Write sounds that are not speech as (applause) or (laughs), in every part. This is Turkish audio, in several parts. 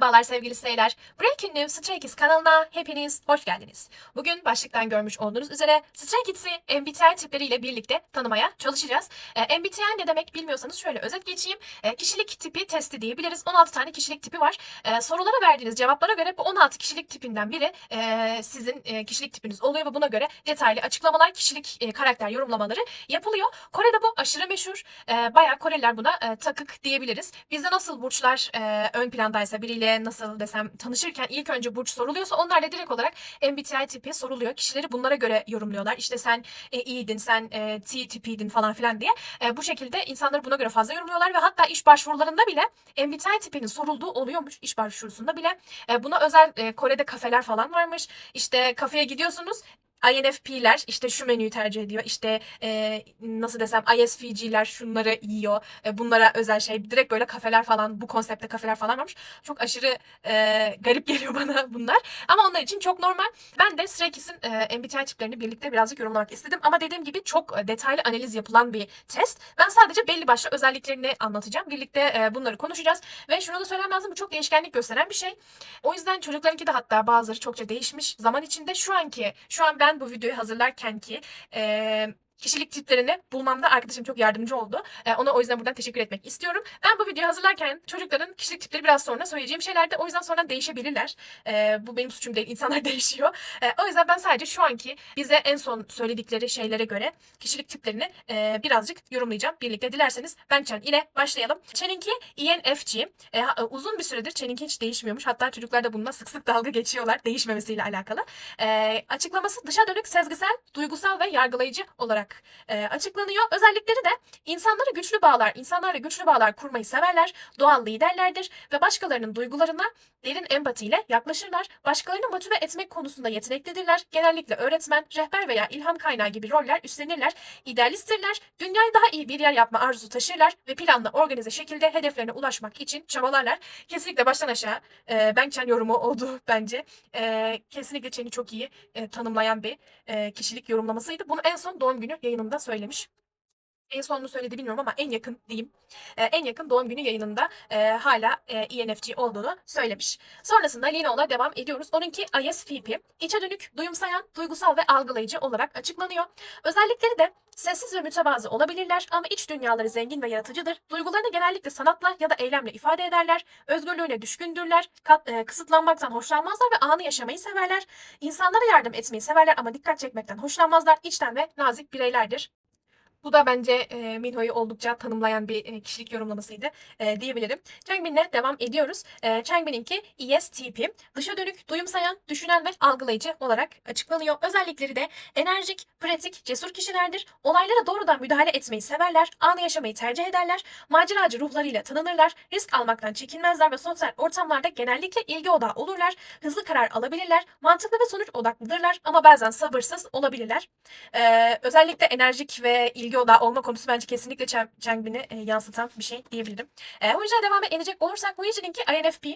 Merhabalar sevgili seyirciler. Breaking News Stray Kids kanalına hepiniz hoş geldiniz. Bugün başlıktan görmüş olduğunuz üzere Stray Kids'i MBTI tipleriyle birlikte tanımaya çalışacağız. E, MBTI ne demek bilmiyorsanız şöyle özet geçeyim. E, kişilik tipi testi diyebiliriz. 16 tane kişilik tipi var. E, sorulara verdiğiniz cevaplara göre bu 16 kişilik tipinden biri e, sizin e, kişilik tipiniz oluyor ve buna göre detaylı açıklamalar, kişilik e, karakter yorumlamaları yapılıyor. Kore'de bu aşırı meşhur. E, bayağı Koreliler buna e, takık diyebiliriz. Bizde nasıl burçlar e, ön plandaysa biriyle nasıl desem tanışırken ilk önce burç soruluyorsa onlarla direkt olarak MBTI tipi soruluyor. Kişileri bunlara göre yorumluyorlar. İşte sen e, iyiydin, sen e, T tipiydin falan filan diye. E, bu şekilde insanları buna göre fazla yorumluyorlar ve hatta iş başvurularında bile MBTI tipinin sorulduğu oluyormuş iş başvurusunda bile. E, buna özel e, Kore'de kafeler falan varmış. İşte kafeye gidiyorsunuz INFP'ler işte şu menüyü tercih ediyor. İşte e, nasıl desem ISFG'ler şunları yiyor. E, bunlara özel şey. Direkt böyle kafeler falan bu konsepte kafeler falan varmış. Çok aşırı e, garip (laughs) geliyor bana bunlar. Ama onlar için çok normal. Ben de Stray Kids'in e, MBTI tiplerini birlikte birazcık yorumlamak istedim. Ama dediğim gibi çok e, detaylı analiz yapılan bir test. Ben sadece belli başlı özelliklerini anlatacağım. Birlikte e, bunları konuşacağız. Ve şunu da söylemem lazım. Bu çok değişkenlik gösteren bir şey. O yüzden çocuklarınki de hatta bazıları çokça değişmiş. Zaman içinde şu anki, şu an ben bu videoyu hazırlarken ki e, kişilik tiplerini bulmamda arkadaşım çok yardımcı oldu. E, ona o yüzden buradan teşekkür etmek istiyorum. Ben bu videoyu hazırlarken çocukların kişilik tipleri biraz sonra söyleyeceğim şeylerdi. O yüzden sonra değişebilirler. E, bu benim suçum değil. İnsanlar (laughs) değişiyor. E, o yüzden ben sadece şu anki bize en son söyledikleri şeylere göre kişilik tiplerini e, birazcık yorumlayacağım. Birlikte dilerseniz ben Chen ile başlayalım. Chen'inki ENFG. E, uzun bir süredir Chen'inki hiç değişmiyormuş. Hatta çocuklar da bununla sık sık dalga geçiyorlar değişmemesiyle alakalı. E, açıklaması dışa dönük, sezgisel, duygusal ve yargılayıcı olarak e, açıklanıyor. Özellikleri de insanlara güçlü bağlar, insanlarla güçlü bağlar kurmayı severler, doğal liderlerdir ve başkalarının duygularına derin empatiyle yaklaşırlar. Başkalarını motive etmek konusunda yeteneklidirler. Genellikle öğretmen, rehber veya ilham kaynağı gibi roller üstlenirler. İdealisttirler, dünyayı daha iyi bir yer yapma arzusu taşırlar ve planlı, organize şekilde hedeflerine ulaşmak için çabalarlar. Kesinlikle baştan aşağı e, Chen yorumu oldu (laughs) bence. E, kesinlikle Chen'i çok iyi e, tanımlayan bir e, kişilik yorumlamasıydı. Bunu en son doğum günü yayınında söylemiş. En sonunu söyledi bilmiyorum ama en yakın diyeyim. E, en yakın doğum günü yayınında e, hala e, ENFG olduğunu söylemiş. Sonrasında Lino'la devam ediyoruz. Onunki ISFP. İçe dönük, duyumsayan, duygusal ve algılayıcı olarak açıklanıyor. Özellikleri de sessiz ve mütevazı olabilirler ama iç dünyaları zengin ve yaratıcıdır. Duygularını genellikle sanatla ya da eylemle ifade ederler. Özgürlüğüne düşkündürler. E, kısıtlanmaktan hoşlanmazlar ve anı yaşamayı severler. İnsanlara yardım etmeyi severler ama dikkat çekmekten hoşlanmazlar. İçten ve nazik bireylerdir. Bu da bence e, Minho'yu oldukça tanımlayan bir e, kişilik yorumlamasıydı e, diyebilirim. Changbin'le devam ediyoruz. E, Changbin'inki ESTP. Dışa dönük, duyumsayan, düşünen ve algılayıcı olarak açıklanıyor. Özellikleri de enerjik, pratik, cesur kişilerdir. Olaylara doğrudan müdahale etmeyi severler. Anı yaşamayı tercih ederler. Maceracı ruhlarıyla tanınırlar. Risk almaktan çekinmezler ve sosyal ortamlarda genellikle ilgi odağı olurlar. Hızlı karar alabilirler. Mantıklı ve sonuç odaklıdırlar ama bazen sabırsız olabilirler. Ee, özellikle enerjik ve ilgi odağı olma konusu bence kesinlikle Changbin'i e, yansıtan bir şey diyebilirim. E, Huiji'ye devam edecek olursak Huiji'ninki INFP.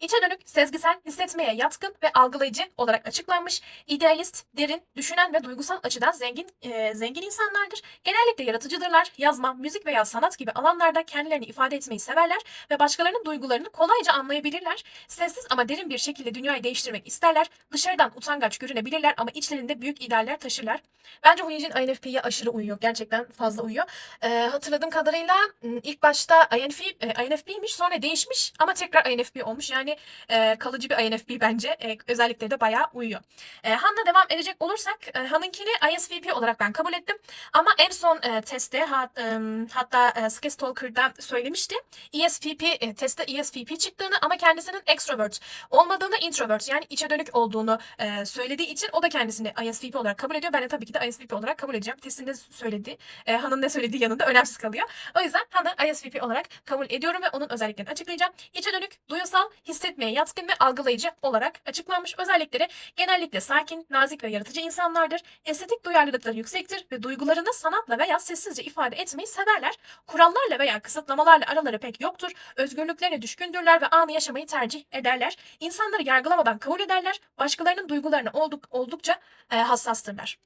İçe dönük, sezgisel, hissetmeye yatkın ve algılayıcı olarak açıklanmış. İdealist, derin, düşünen ve duygusal açıdan zengin e, zengin insanlardır. Genellikle yaratıcıdırlar. Yazma, müzik veya sanat gibi alanlarda kendilerini ifade etmeyi severler ve başkalarının duygularını kolayca anlayabilirler. Sessiz ama derin bir şekilde dünyayı değiştirmek isterler. Dışarıdan utangaç görünebilirler ama içlerinde büyük idealler taşırlar. Bence Huijin INFP'ye aşırı uyuyor. Gerçekten fazla uyuyor. Ee, hatırladığım kadarıyla ilk başta INFP, e, INFP'ymiş sonra değişmiş ama tekrar INFP olmuş. Yani e, kalıcı bir INFP bence. E, özellikleri de bayağı uyuyor. E, Han'la devam edecek olursak e, Han'ınkini ISVP olarak ben kabul ettim. Ama en son e, testte hat, e, hatta e, Skystalker'da söylemişti. ESVP e, testte ESVP çıktığını ama kendisinin extrovert olmadığını introvert yani içe dönük olduğunu e, söylediği için o da kendisini ISVP olarak kabul ediyor. Ben de tabii ki de ISVP olarak kabul edeceğim. Testinde söyledi. E, Han'ın ne söylediği yanında önemsiz kalıyor. O yüzden Han'ı ISVP olarak kabul ediyorum ve onun özelliklerini açıklayacağım. İçe dönük, duyusal, hissetmeye yatkın ve algılayıcı olarak açıklanmış özellikleri genellikle sakin, nazik ve yaratıcı insanlardır. Estetik duyarlılıkları yüksektir ve duygularını sanatla veya sessizce ifade etmeyi severler. Kurallarla veya kısıtlamalarla araları pek yoktur. Özgürlüklerine düşkündürler ve anı yaşamayı tercih ederler. İnsanları yargılamadan kabul ederler. Başkalarının duygularına olduk, oldukça e, hassastırlar.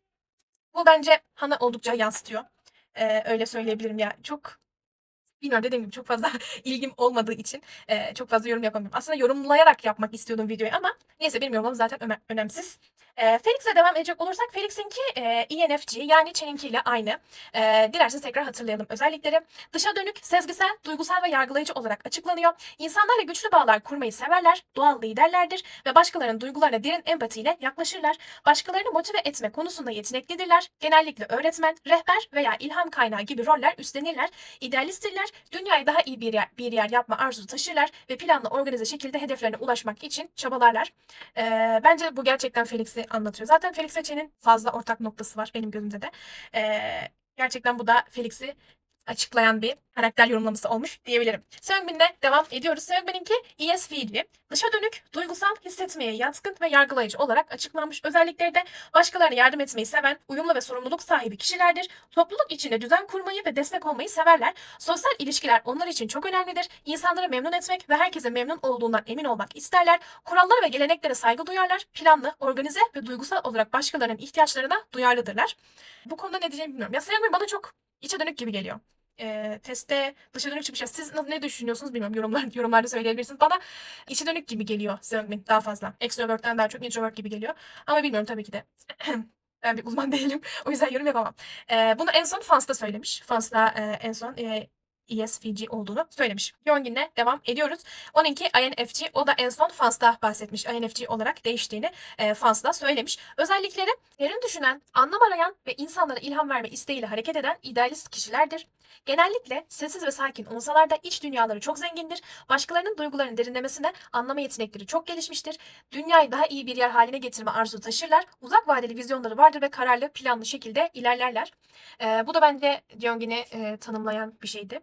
Bu bence Hana oldukça yansıtıyor. E, öyle söyleyebilirim ya. Çok bilmiyorum dediğim gibi çok fazla (laughs) ilgim olmadığı için e, çok fazla yorum yapamıyorum. Aslında yorumlayarak yapmak istiyordum videoyu ama neyse benim yorumum zaten önemsiz. E, Felix'e devam edecek olursak Felix'inki e, ENFG yani Chen'inkiyle aynı. E, dilerseniz tekrar hatırlayalım özellikleri. Dışa dönük, sezgisel, duygusal ve yargılayıcı olarak açıklanıyor. İnsanlarla güçlü bağlar kurmayı severler, doğal liderlerdir ve başkalarının duygularına derin empatiyle yaklaşırlar. Başkalarını motive etme konusunda yeteneklidirler. Genellikle öğretmen, rehber veya ilham kaynağı gibi roller üstlenirler. İdealisttirler. Dünyayı daha iyi bir yer, bir yer yapma arzusu taşırlar ve planlı organize şekilde hedeflerine ulaşmak için çabalarlar. Ee, bence bu gerçekten Felix'i anlatıyor. Zaten Felix ve Chen'in fazla ortak noktası var benim gözümde de. Ee, gerçekten bu da Felix'i açıklayan bir karakter yorumlaması olmuş diyebilirim. Seungmin'de devam ediyoruz. Seungmin'inki ESFJ. Dışa dönük, duygusal, hissetmeye yatkın ve yargılayıcı olarak açıklanmış özellikleri de başkalarına yardım etmeyi seven, uyumlu ve sorumluluk sahibi kişilerdir. Topluluk içinde düzen kurmayı ve destek olmayı severler. Sosyal ilişkiler onlar için çok önemlidir. İnsanları memnun etmek ve herkesin memnun olduğundan emin olmak isterler. Kurallara ve geleneklere saygı duyarlar. Planlı, organize ve duygusal olarak başkalarının ihtiyaçlarına duyarlıdırlar. Bu konuda ne diyeceğimi bilmiyorum. Ya Seungmin bana çok içe dönük gibi geliyor. Ee, testte dışa dönük çıkmış. Siz ne düşünüyorsunuz bilmiyorum. Yorumlar, (laughs) yorumlarda söyleyebilirsiniz. Bana içe dönük gibi geliyor Seungmin daha fazla. Extrovert'ten daha çok introvert gibi geliyor. Ama bilmiyorum tabii ki de. (clears throat) ben bir uzman (laughs) değilim. O yüzden yorum yapamam. Ee, bunu en son Fans'ta söylemiş. Fans'ta e, en son e, ESFG olduğunu söylemiş. Yongin'le devam ediyoruz. Onunki INFJ. O da en son Fans'ta bahsetmiş. INFJ olarak değiştiğini e, Fans'ta söylemiş. Özellikleri derin düşünen, anlam arayan ve insanlara ilham verme isteğiyle hareket eden idealist kişilerdir. Genellikle sessiz ve sakin olsalar da iç dünyaları çok zengindir. Başkalarının duygularını derinlemesine anlama yetenekleri çok gelişmiştir. Dünyayı daha iyi bir yer haline getirme arzusu taşırlar. Uzak vadeli vizyonları vardır ve kararlı, planlı şekilde ilerlerler. Ee, bu da bence Jung'ini e, tanımlayan bir şeydi.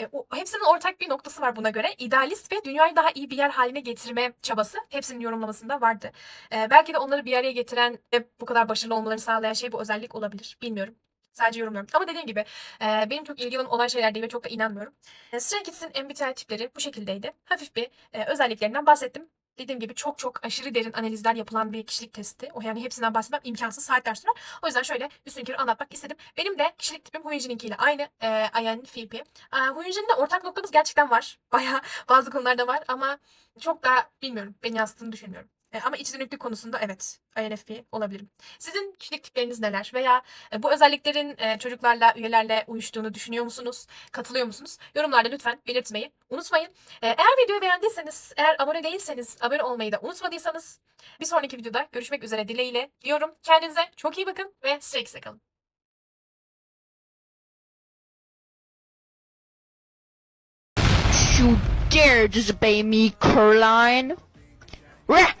E, o, hepsinin ortak bir noktası var buna göre. İdealist ve dünyayı daha iyi bir yer haline getirme çabası hepsinin yorumlamasında vardı. E, belki de onları bir araya getiren ve bu kadar başarılı olmalarını sağlayan şey bu özellik olabilir. Bilmiyorum. Sadece yorumluyorum. Ama dediğim gibi e, benim çok ilgili olan şeyler değil ve çok da inanmıyorum. E, Stray Kids'in MBTI tipleri bu şekildeydi. Hafif bir e, özelliklerinden bahsettim. Dediğim gibi çok çok aşırı derin analizler yapılan bir kişilik testi. O yani hepsinden bahsetmem imkansız saatler sürer. O yüzden şöyle üstünkini anlatmak istedim. Benim de kişilik tipim Huyunji'ninkiyle aynı. E, INFP. E, ortak noktamız gerçekten var. (laughs) Bayağı bazı konularda var ama çok da bilmiyorum. Beni yansıttığını düşünmüyorum. E, ama iç dönüklük konusunda evet INFP olabilirim. Sizin kişilik tipleriniz neler? Veya e, bu özelliklerin e, çocuklarla, üyelerle uyuştuğunu düşünüyor musunuz? Katılıyor musunuz? Yorumlarda lütfen belirtmeyi unutmayın. Eğer videoyu beğendiyseniz, eğer abone değilseniz, abone olmayı da unutmadıysanız bir sonraki videoda görüşmek üzere dileğiyle diyorum. Kendinize çok iyi bakın ve Stray kalın. You dare disobey me, Caroline? Rah!